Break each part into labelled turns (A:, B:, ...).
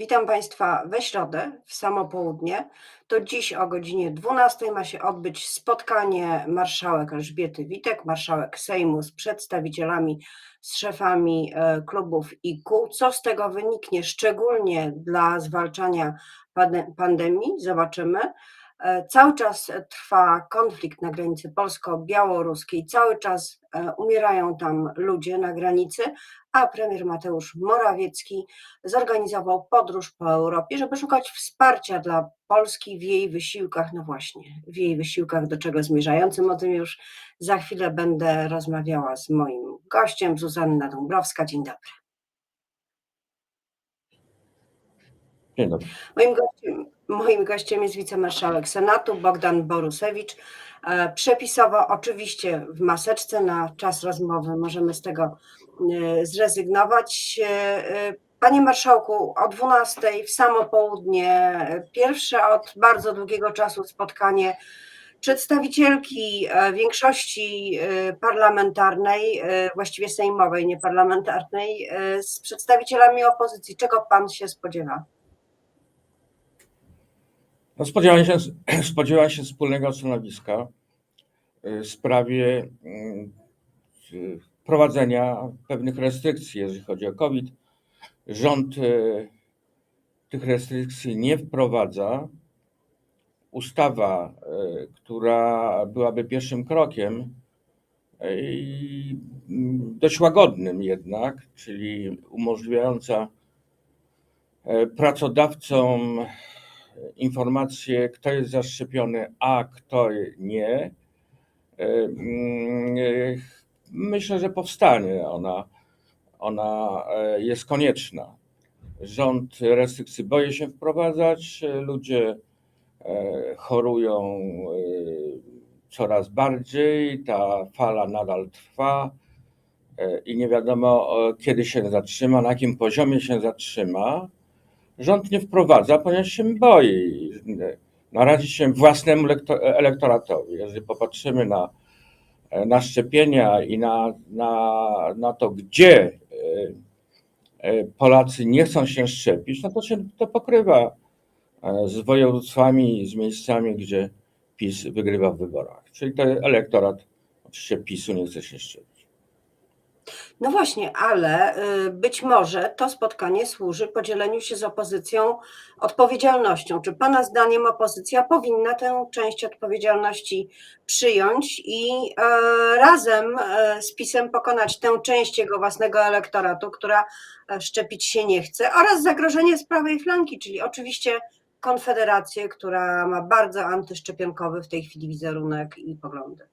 A: Witam Państwa we środę, w samo południe. To dziś o godzinie 12 ma się odbyć spotkanie marszałek Elżbiety Witek, marszałek Sejmu z przedstawicielami, z szefami e, klubów i kół. Co z tego wyniknie, szczególnie dla zwalczania pande- pandemii, zobaczymy. E, Cały czas trwa konflikt na granicy polsko-białoruskiej, cały czas e, umierają tam ludzie na granicy, a premier Mateusz Morawiecki zorganizował podróż po Europie, żeby szukać wsparcia dla Polski w jej wysiłkach, no właśnie, w jej wysiłkach, do czego zmierzającym. O tym już za chwilę będę rozmawiała z moim gościem, Zuzanna Dąbrowska. Dzień dobry.
B: Dzień dobry.
A: Moim gościem, moim gościem jest wicemarszałek Senatu Bogdan Borusewicz. E, Przepisowo, oczywiście w maseczce na czas rozmowy, możemy z tego e, zrezygnować. E, Panie marszałku, o 12 w samo południe, pierwsze od bardzo długiego czasu spotkanie przedstawicielki większości parlamentarnej, właściwie sejmowej, nie parlamentarnej, e, z przedstawicielami opozycji. Czego pan się spodziewa?
B: No spodziewałem, się, spodziewałem się wspólnego stanowiska y, w sprawie y, wprowadzenia pewnych restrykcji, jeżeli chodzi o COVID. Rząd y, tych restrykcji nie wprowadza. Ustawa, która byłaby pierwszym krokiem, dość łagodnym jednak, czyli umożliwiająca pracodawcom informację, kto jest zaszczepiony, a kto nie. E, mm, e, Myślę, że powstanie ona. Ona e, jest konieczna. Rząd restrykcji boi się wprowadzać, ludzie chorują coraz bardziej, ta fala nadal trwa i nie wiadomo kiedy się zatrzyma, na jakim poziomie się zatrzyma rząd nie wprowadza, ponieważ się boi narazić się własnemu lekto- elektoratowi. Jeżeli popatrzymy na, na szczepienia i na, na, na to, gdzie e, e, Polacy nie chcą się szczepić, no to się to pokrywa e, z województwami, z miejscami, gdzie PiS wygrywa w wyborach. Czyli to elektorat oczywiście PiSu nie chce się szczepić.
A: No właśnie, ale y, być może to spotkanie służy podzieleniu się z opozycją odpowiedzialnością. Czy Pana zdaniem opozycja powinna tę część odpowiedzialności przyjąć i e, razem e, z PiSem pokonać tę część jego własnego elektoratu, która e, szczepić się nie chce, oraz zagrożenie z prawej flanki, czyli oczywiście Konfederację, która ma bardzo antyszczepionkowy w tej chwili wizerunek i poglądy.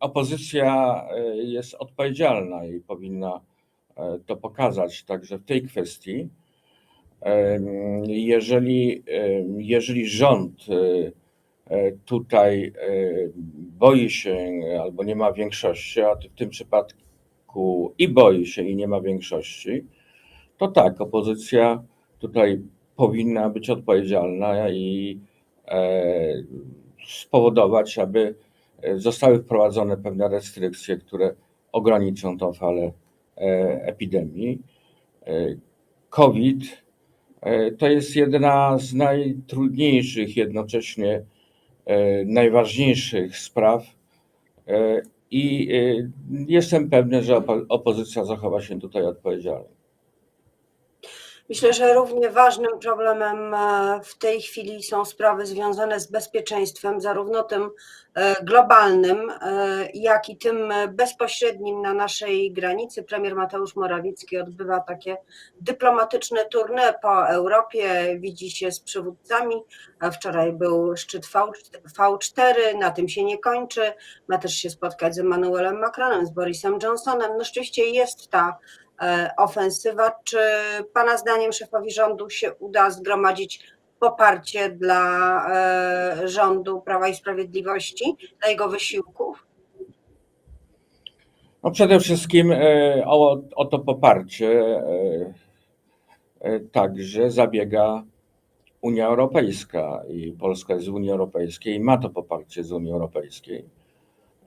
B: Opozycja e, jest odpowiedzialna i powinna e, to pokazać także w tej kwestii. Jeżeli, jeżeli rząd e, tutaj boi się albo nie ma większości, a w tym przypadku i boi się i nie ma większości, to tak, opozycja tutaj powinna być odpowiedzialna i spowodować, aby zostały wprowadzone pewne restrykcje, które ograniczą tą falę e, epidemii. E, COVID e, to jest jedna z najtrudniejszych, jednocześnie e, najważniejszych spraw e, i e, jestem pewny, że opo- opozycja zachowa się tutaj odpowiedzialnie.
A: Myślę, że równie ważnym problemem e, w tej chwili są sprawy związane z bezpieczeństwem, zarówno tym e, globalnym, e, jak i tym bezpośrednim na naszej granicy. Premier Mateusz Morawiecki odbywa takie dyplomatyczne tournée po Europie, widzi się z przywódcami. Wczoraj był szczyt V- V4, na tym się nie kończy. Ma też się spotkać z Emmanuelem Macronem, z Borisem Johnsonem. No rzeczywiście jest ta ofensywa. Czy Pana zdaniem szefowi rządu się uda zgromadzić poparcie dla e, rządu Prawa i Sprawiedliwości, dla jego wysiłków?
B: No przede wszystkim e, o, o to poparcie e, e, także zabiega Unia Europejska i Polska jest z Unii Europejskiej i ma to poparcie z Unii Europejskiej.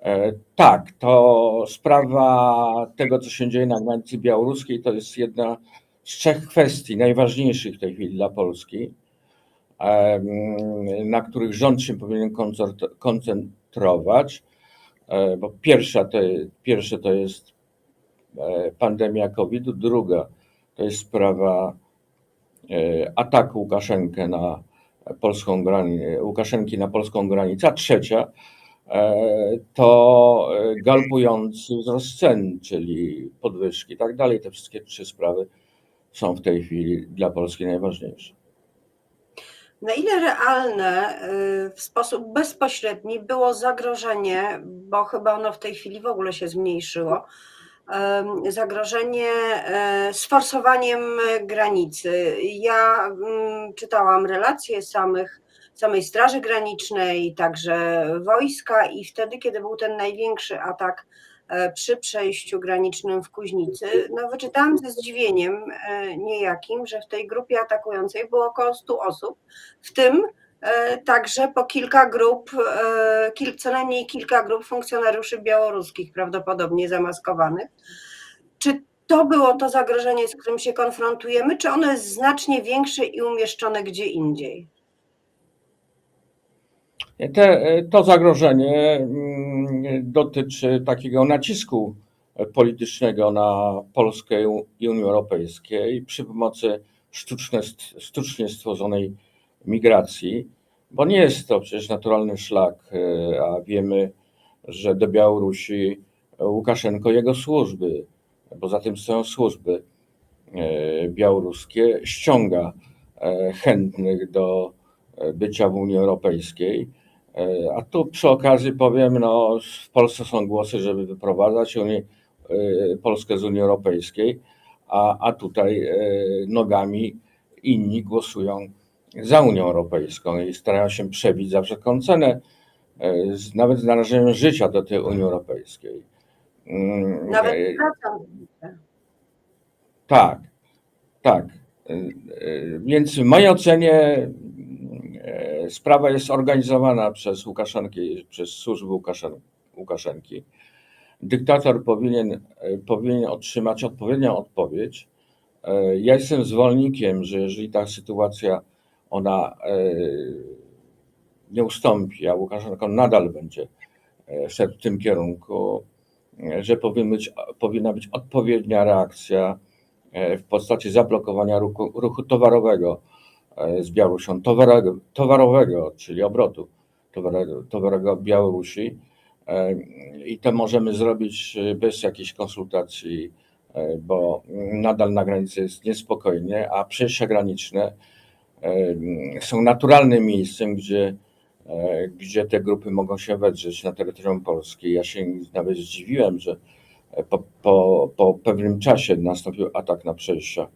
B: E, Tak, to sprawa tego, co się dzieje na granicy białoruskiej, to jest jedna z trzech kwestii najważniejszych w tej chwili dla Polski, na których rząd się powinien koncentrować. E, Bo pierwsza to, pierwsze to jest e, pandemia COVID, druga to jest sprawa ataku Łukaszenkę na polską granicę, Łukaszenki na polską granicę, a trzecia to e, galopujący wzrost cen, czyli podwyżki i tak dalej. Te wszystkie trzy sprawy są w tej chwili dla Polski najważniejsze.
A: Na ile realne y, w sposób bezpośredni było zagrożenie, bo chyba ono w tej chwili w ogóle się zmniejszyło, zagrożenie e, sforsowaniem granicy? Ja mm, czytałam relacje samych, samej Straży Granicznej, także wojska i wtedy, kiedy był ten największy atak e, przy przejściu granicznym w Kuźnicy, no wyczytałam ze zdziwieniem e, niejakim, że w tej grupie atakującej było około 100 osób, w tym e, także po kilka grup, co najmniej kilka grup funkcjonariuszy białoruskich, prawdopodobnie zamaskowanych. Czy to było to zagrożenie, z którym się konfrontujemy, czy ono jest znacznie większe i umieszczone gdzie indziej?
B: Te, to zagrożenie mm, dotyczy takiego nacisku politycznego na Polskę i Unię Europejską przy pomocy sztuczne, sztucznie stworzonej migracji, bo nie jest to przecież naturalny szlak, e, a wiemy, że do Białorusi Łukaszenko jego służby, bo za tym stoją służby e, białoruskie, ściąga e, chętnych do e, bycia w Unii Europejskiej. A tu przy okazji powiem, no w Polsce są głosy, żeby wyprowadzać Unię, e, Polskę z Unii Europejskiej, a, a tutaj e, nogami inni głosują za Unią Europejską i starają się przebić za wszelką cenę, e, nawet z narażeniem życia do tej Unii Europejskiej. Mm,
A: Nawet
B: tak, tak. Więc w mojej ocenie sprawa jest organizowana przez Łukaszenkę, przez służby Łukaszen- Łukaszenki. Dyktator powinien, powinien otrzymać odpowiednią odpowiedź. Ja jestem zwolennikiem, że jeżeli ta sytuacja ona e, nie ustąpi, a Łukaszenko nadal będzie e, szedł w tym kierunku, że powinien być, powinna być odpowiednia reakcja e, w postaci zablokowania ruchu, ruchu towarowego z Białorusią, towarowego, towarowego czyli obrotu towarowego, towarowego Białorusi. E, I to możemy zrobić e, bez jakichś konsultacji, e, bo nadal na granicy jest niespokojnie, a przejścia graniczne e, są naturalnym miejscem, gdzie, e, gdzie te grupy mogą się wedrzeć na terytorium Polski. Ja się nawet zdziwiłem, że po, po, po pewnym czasie nastąpił atak na przejścia,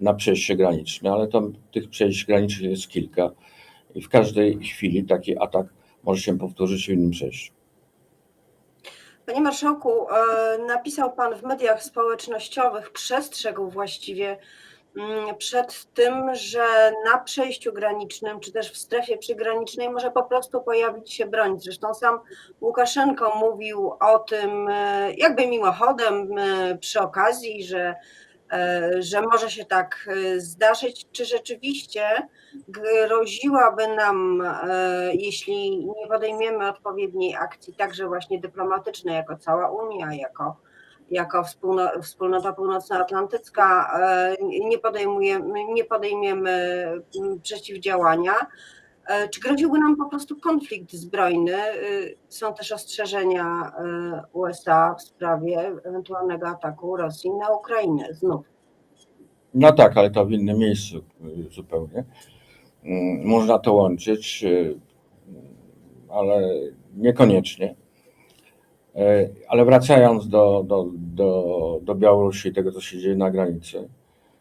B: na przejście graniczne, ale tam tych przejść granicznych jest kilka i w każdej chwili taki atak może się powtórzyć w innym przejściu.
A: Panie Marszałku, e, napisał Pan w mediach społecznościowych, przestrzegł właściwie mm, przed tym, że na przejściu granicznym, czy też w strefie przygranicznej może po prostu pojawić się broń. Zresztą sam Łukaszenko mówił o tym e, jakby mimochodem e, przy okazji, że, że może się tak e, zdarzyć. Czy rzeczywiście groziłaby nam, e, jeśli nie podejmiemy odpowiedniej akcji, także właśnie dyplomatycznej, jako cała Unia, jako, jako wspólno, wspólnota północnoatlantycka, e, nie podejmujemy, nie podejmiemy przeciwdziałania. E, Czy groziłby nam po prostu konflikt zbrojny? E, Są też ostrzeżenia e, USA w sprawie ewentualnego ataku Rosji na Ukrainę znów.
B: No tak, ale to w innym miejscu zupełnie. Mm, Można to łączyć, ale niekoniecznie. Ale wracając do, do, do, do Białorusi, tego co się dzieje na granicy,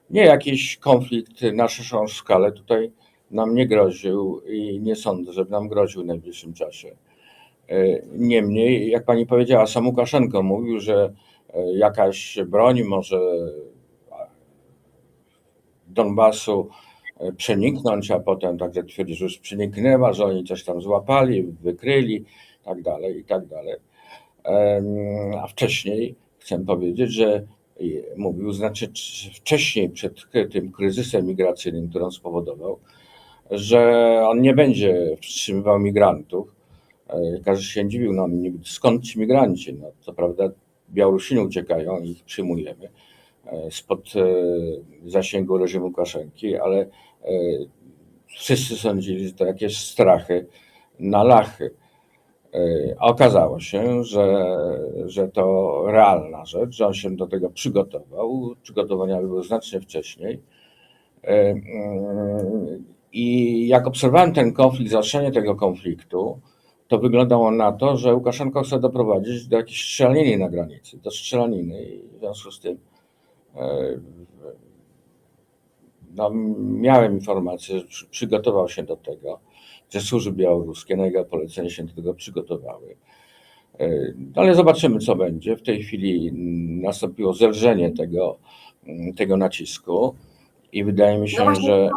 B: nie jakiś konflikt na szerszą skalę tutaj nam nie groził i nie sądzę, żeby nam groził w najbliższym czasie. E, Niemniej, jak pani powiedziała, sam Łukaszenko mówił, że e, jakaś broń może Donbasu e, przeniknąć, a potem także twierdzi, że już przeniknęła, że oni coś tam złapali, wykryli, tak dalej, i tak dalej. A wcześniej chcę powiedzieć, że mówił, znaczy wcześniej przed tym kryzysem migracyjnym, który on spowodował, że on nie będzie wstrzymywał migrantów. E, Każdy się dziwił, no skąd ci migranci? No, co prawda Białorusini uciekają ich przyjmujemy e, spod e, zasięgu reżimu Łukaszenki, ale wszyscy sądzili, że to jakieś strachy na lachy. A okazało się, że, że to realna rzecz, że on się do tego przygotował. Przygotowania były znacznie wcześniej. I jak obserwowałem ten konflikt, zaostrzenie tego konfliktu, to wyglądało na to, że Łukaszenko chce doprowadzić do jakiejś strzelaniny na granicy, do strzelaniny i w związku z tym e, no, miałem informację, że przy- przygotował się do tego, że służby białoruskie na jego polecenie się do tego przygotowały. E, no, Ale zobaczymy, co będzie. W tej chwili nastąpiło zelżenie tego, tego nacisku i wydaje mi się,
A: No
B: że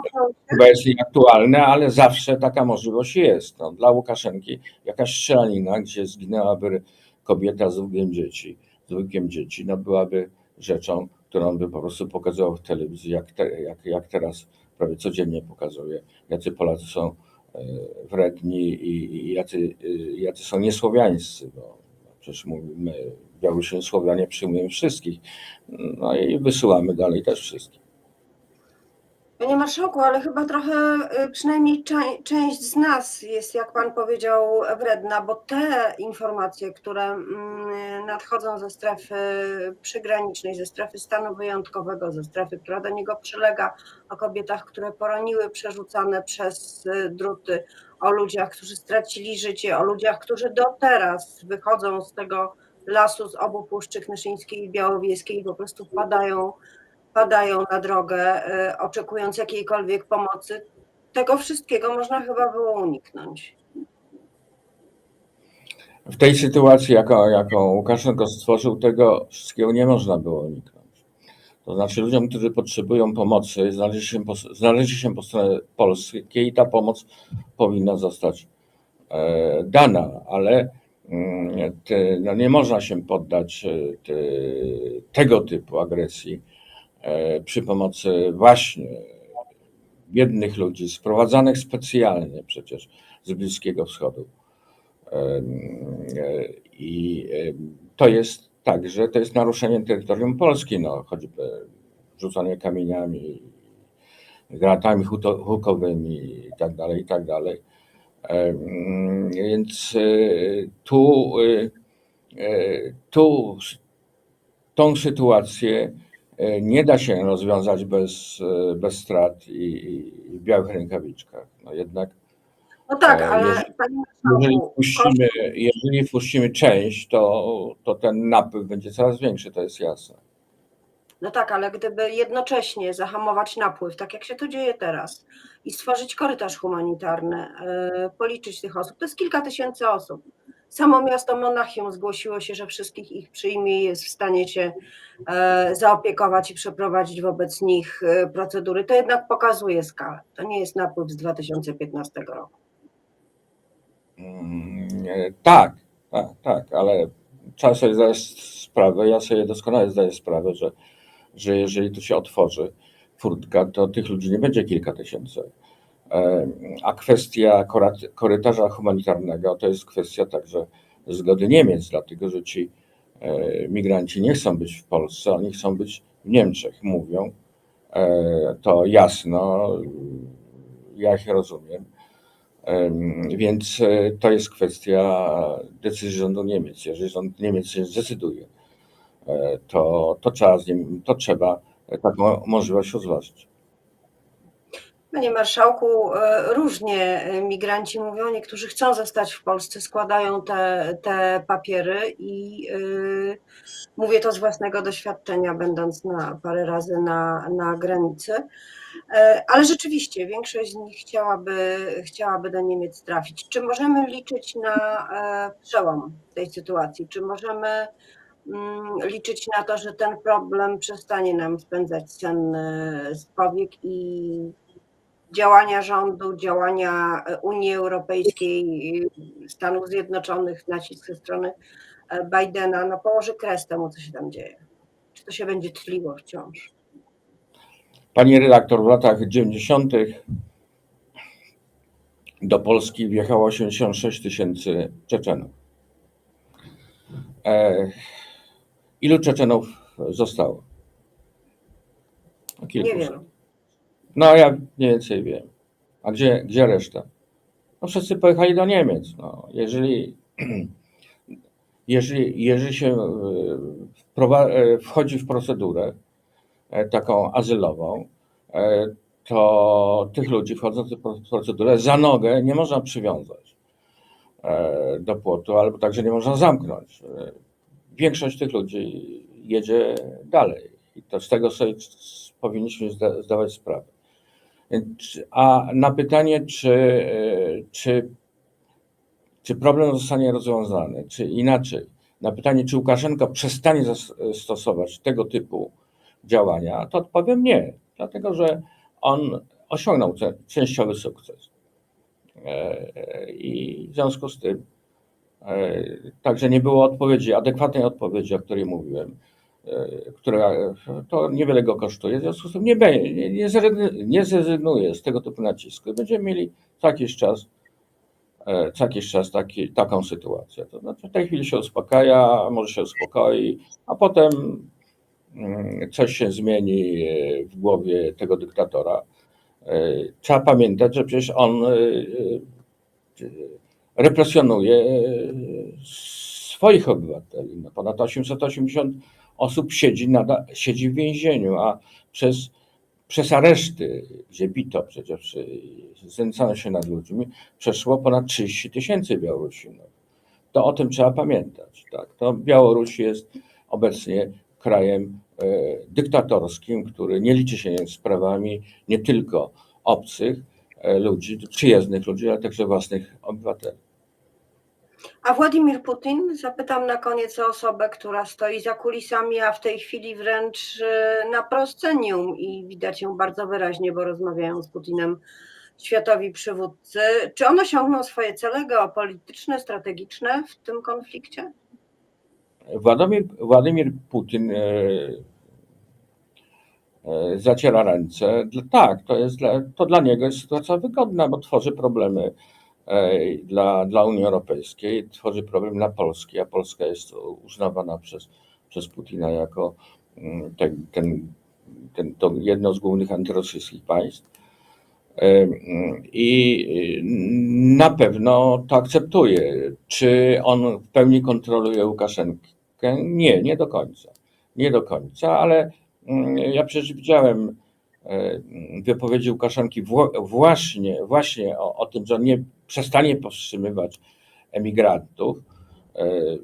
B: chyba jest nieaktualne, ale zawsze taka możliwość jest. No, dla Łukaszenki jakaś strzelanina, gdzie zginęłaby kobieta z dwójkiem dzieci, z dwójkiem dzieci, no byłaby rzeczą, którą by po prostu pokazywał w telewizji, jak, te, jak, jak teraz prawie codziennie pokazuje, jacy Polacy są e, wredni i, i jacy, e, jacy są niesłowiańscy, bo przecież mówimy, Białorusini Słowianie przyjmujemy wszystkich, no i wysyłamy dalej też wszystkich.
A: Panie marszałku, ale chyba trochę y, przynajmniej część z nas jest, jak pan powiedział, wredna, bo te informacje, które mm, nadchodzą ze strefy przygranicznej, ze strefy stanu wyjątkowego, ze strefy, która do niego przylega, o kobietach, które poroniły, przerzucane przez y, druty, o ludziach, którzy stracili życie, o ludziach, którzy do teraz wychodzą z tego lasu z obu Puszczy Knyszyńskiej i Białowieskiej i po prostu wpadają padają na drogę, y, oczekując jakiejkolwiek pomocy. Tego wszystkiego można chyba było uniknąć.
B: W tej sytuacji, jaką, jaką Łukaszenko stworzył, tego wszystkiego nie można było uniknąć. To znaczy ludziom, którzy potrzebują pomocy, znaleźli się po, znaleźli się po stronie polskiej i ta pomoc powinna zostać e, dana, ale mm, no nie można się poddać e, te, tego typu agresji przy pomocy właśnie biednych ludzi, sprowadzanych specjalnie przecież z Bliskiego Wschodu. E, I em, to jest także, to jest naruszenie terytorium Polski, no, choćby rzucanie kamieniami, granatami hukowymi i tak dalej, i tak Więc e, tu, e, e, tu tą sytuację e, nie da się rozwiązać bez, e, bez strat i, i w białych rękawiczkach. No jednak
A: No tak,
B: E,
A: ale
B: jeżeli- jeżeli wpuścimy, jeżeli wpuścimy część, to, to ten napływ będzie coraz większy, to jest jasne.
A: no tak, ale gdyby jednocześnie zahamować napływ, tak jak się to dzieje teraz, i stworzyć korytarz humanitarny, e, policzyć tych osób, to jest kilka tysięcy osób. Samo miasto Monachium zgłosiło się, że wszystkich ich przyjmie i jest w stanie się e, zaopiekować i przeprowadzić wobec nich e, procedury. To jednak pokazuje skalę. To nie jest napływ z 2015 roku.
B: Mm, e, Tak, tak, tak, ale trzeba sobie zdać sprawę, ja sobie doskonale zdaję sprawę, że, że jeżeli tu się otworzy furtka, to tych ludzi nie będzie kilka tysięcy. E, A kwestia korytarza humanitarnego to jest kwestia także zgody Niemiec, dlatego że ci e, migranci nie chcą być w Polsce, oni chcą być w Niemczech, mówią. E, To jasno, ja ich rozumiem. Em, Więc to jest kwestia decyzji rządu Niemiec. Jeżeli rząd Niemiec się zdecyduje, to, to, trzeba, nim, to trzeba taką możliwość rozważyć.
A: Panie marszałku, e, różnie migranci mówią, niektórzy chcą zostać w Polsce, składają te, te papiery i y, mówię to z własnego doświadczenia, będąc na parę razy na, na granicy. E, Ale rzeczywiście większość z nich chciałaby, chciałaby do Niemiec trafić. Czy możemy liczyć na przełom tej sytuacji? Czy możemy mm, liczyć na to, że ten problem przestanie nam spędzać sen z powiek i działania rządu, działania e, Unii Europejskiej, Stanów Zjednoczonych, nacisk ze strony e, Bidena, no położy kres temu, co się tam dzieje. Czy to się będzie tliło wciąż?
B: Pani redaktor, w latach 90. do Polski wjechało 86 tysięcy Czeczenów. E, ilu Czeczenów zostało? No,
A: Nie wiem.
B: No ja mniej więcej wiem. A gdzie, gdzie reszta? No wszyscy pojechali do Niemiec. No, jeżeli, jeżeli, jeżeli się e, e, wchodzi w procedurę e, taką azylową, to tych ludzi wchodzących w procedurę za nogę nie można przywiązać do płotu, albo także nie można zamknąć. Większość tych ludzi jedzie dalej i to z tego sobie powinniśmy zda- zdawać sprawę. A na pytanie, czy, czy, czy problem zostanie rozwiązany, czy inaczej, na pytanie, czy Łukaszenko przestanie stosować tego typu działania, to odpowiem nie, dlatego że on osiągnął ten częściowy sukces. E, I w związku z tym, e, także nie było odpowiedzi, adekwatnej odpowiedzi, o której mówiłem, która e, to niewiele go kosztuje, w związku z tym nie, nie, nie, zrezygn- nie zrezygnuje z tego typu nacisku będziemy mieli co jakiś czas, e, jakiś czas taki, taką sytuację. To znaczy w tej chwili się uspokaja, może się uspokoi, a potem mm, coś się zmieni e, w głowie tego dyktatora. E, Trzeba pamiętać, że przecież on e, e, represjonuje e, swoich obywateli. No, ponad 880 osób siedzi, nada, siedzi w więzieniu, a przez, przez areszty, gdzie bito przecież, znęcano się nad ludźmi, przeszło ponad 30 tysięcy Białorusinów. To o tym trzeba pamiętać. Tak? To Białoruś jest obecnie krajem e, dyktatorskim, który nie liczy się z prawami nie tylko obcych e, ludzi, przyjezdnych ludzi, ale także własnych obywateli.
A: A Władimir Putin, zapytam na koniec o osobę, która stoi za kulisami, a w tej chwili wręcz e, na proscenium i widać ją bardzo wyraźnie, bo rozmawiają z Putinem światowi przywódcy. Czy on osiągnął swoje cele geopolityczne, strategiczne w tym konflikcie?
B: Władimir, Władimir Putin e, e, zaciera ręce. Tak, to, jest to dla niego jest sytuacja wygodna, bo tworzy problemy dla, dla Unii Europejskiej, tworzy problem dla Polski, a Polska jest uznawana przez, przez Putina jako mm, ten, ten, ten, to jedno z głównych antyrosyjskich państw. I y, na pewno to akceptuje. Czy on w pełni kontroluje Łukaszenkę? Nie, nie do końca. Nie do końca, ale mm, ja przecież widziałem wypowiedzi Łukaszenki właśnie, właśnie o, o tym, że on nie przestanie powstrzymywać emigrantów, e, e,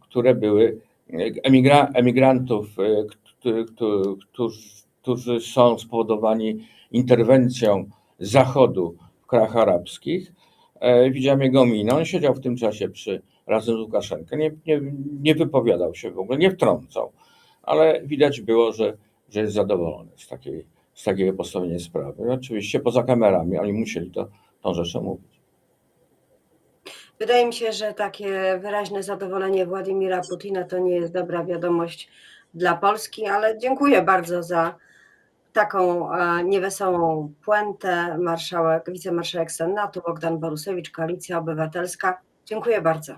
B: które były emigra, emigrantów, e, którzy, którzy, są spowodowani interwencją Zachodu w krajach arabskich. E, Widziałem jego minę. On siedział w tym czasie przy, razem z Łukaszenką. Nie, nie, nie wypowiadał się w ogóle, nie wtrącał, ale widać było, że, że jest zadowolony z, takiej, z takiego postawienia sprawy. I oczywiście poza kamerami oni musieli to, tą rzeczą mówić.
A: Wydaje mi się, że takie wyraźne zadowolenie Władimira Putina to nie jest dobra wiadomość dla Polski, ale dziękuję bardzo za taką e, niewesołą puentę. Marszałek, wicemarszałek Senatu Bogdan Borusewicz, Koalicja Obywatelska. Dziękuję bardzo.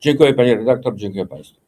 B: Dziękuję Pani redaktor, dziękuję Państwu.